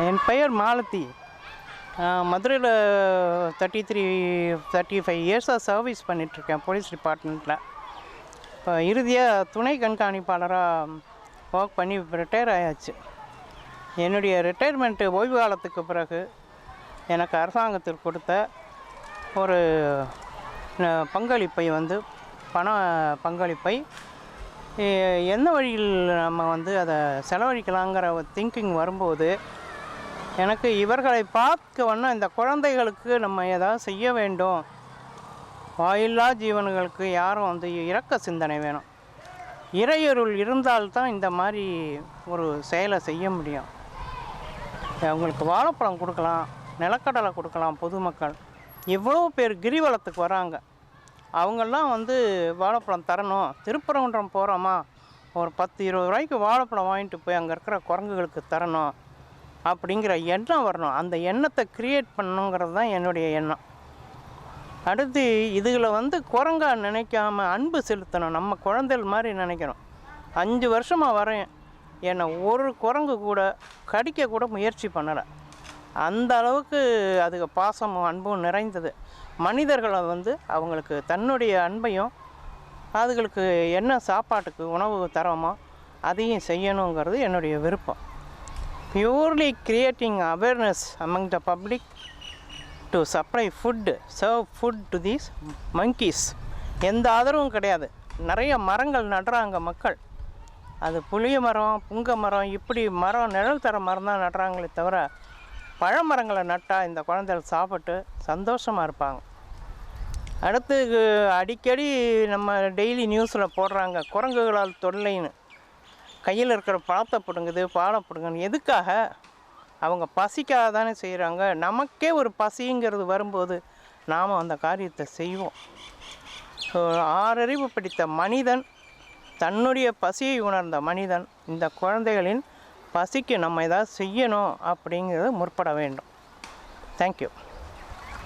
என் பெயர் மாலதி. மதுரையில் thirty three thirty five இயர்ஸாக சர்வீஸ் பண்ணிகிட்ருக்கேன் போலீஸ் டிபார்ட்மெண்ட்டில் இப்போ இறுதியாக துணை கண்காணிப்பாளராக ஒர்க் பண்ணி ரிட்டையர் ஆயாச்சு. என்னுடைய ரிட்டையர்மெண்ட்டு ஓய்வு காலத்துக்கு பிறகு எனக்கு அரசாங்கத்தில் கொடுத்த ஒரு பங்களிப்பை வந்து பண பங்களிப்பை எந்த வழியில் நம்ம வந்து அதை செலவழிக்கலாங்கிற திங்கிங் வரும்போது எனக்கு இவர்களை பார்க்க வண்ணம் இந்த குழந்தைகளுக்கு நம்ம ஏதாவது செய்ய வேண்டும். வாயில்லா ஜீவன்களுக்கு யாரும் வந்து இறக்க சிந்தனை வேணும். இறையருள் இருந்தால்தான் இந்த மாதிரி ஒரு செயலை செய்ய முடியும். அவங்களுக்கு வாழைப்பழம் கொடுக்கலாம் நிலக்கடலை கொடுக்கலாம் பொதுமக்கள். எவ்வளோ பேர் கிரிவலத்துக்கு வராங்க. அவங்கெல்லாம் வந்து வாழைப்பழம் தரணும். திருப்பரங்குன்றம் போகிறோமா ஒரு பத்து இருபது ரூபாய்க்கு வாழைப்பழம் வாங்கிட்டு போய் அங்கே இருக்கிற குரங்குகளுக்கு தரணும். அப்படிங்கிற எண்ணம் வரணும். அந்த எண்ணத்தை க்ரியேட் பண்ணணுங்கிறது தான் என்னுடைய எண்ணம். அடுத்து இதுகளை வந்து குரங்கா நினைக்காம அன்பு செலுத்தணும். நம்ம குழந்தைகள் மாதிரி நினைக்கணும். அஞ்சு வருஷமாக வரேன். என்னை ஒரு குரங்கு கூட கடிக்க கூட முயற்சி பண்ணலை. அந்த அளவுக்கு அதுக்கு பாசமும் அன்பும் நிறைந்தது. மனிதர்களை வந்து அவங்களுக்கு தன்னுடைய அன்பையும் அதுகளுக்கு என்ன சாப்பாட்டுக்கு உணவு தரோமோ அதையும் செய்யணுங்கிறது என்னுடைய விருப்பம். Purely creating awareness among the public to supply food serve food to these monkeys. எந்த ஆதரவும் கிடையாது. நிறைய மரங்கள் நடுறாங்க மக்கள். அது புளிய மரம் புங்க மரம் இப்படி மரம் நிழல் தர மரம் தான் நடுறாங்களே தவிர பழமரங்களை நட்டால் இந்த குழந்தைகள் சாப்பிட்டு சந்தோஷமாக இருப்பாங்க. அடுத்து அடிக்கடி நம்ம டெய்லி நியூஸில் போடுறாங்க குரங்குகளால் தொல்லைன்னு. கையில் இருக்கிற பழத்தை பிடுங்குது பாலை பிடுங்குன்னு எதுக்காக? அவங்க பசிக்காக தானே செய்கிறாங்க நமக்கே ஒரு பசிங்கிறது வரும்போது நாம் அந்த காரியத்தை செய்வோம். ஸோ ஆறறிவு படித்த மனிதன் தன்னுடைய பசியை உணர்ந்த மனிதன் இந்த குழந்தைகளின் பசிக்கு நம்ம ஏதாவது செய்யணும் அப்படிங்கிறது முற்பட வேண்டும். தேங்க்யூ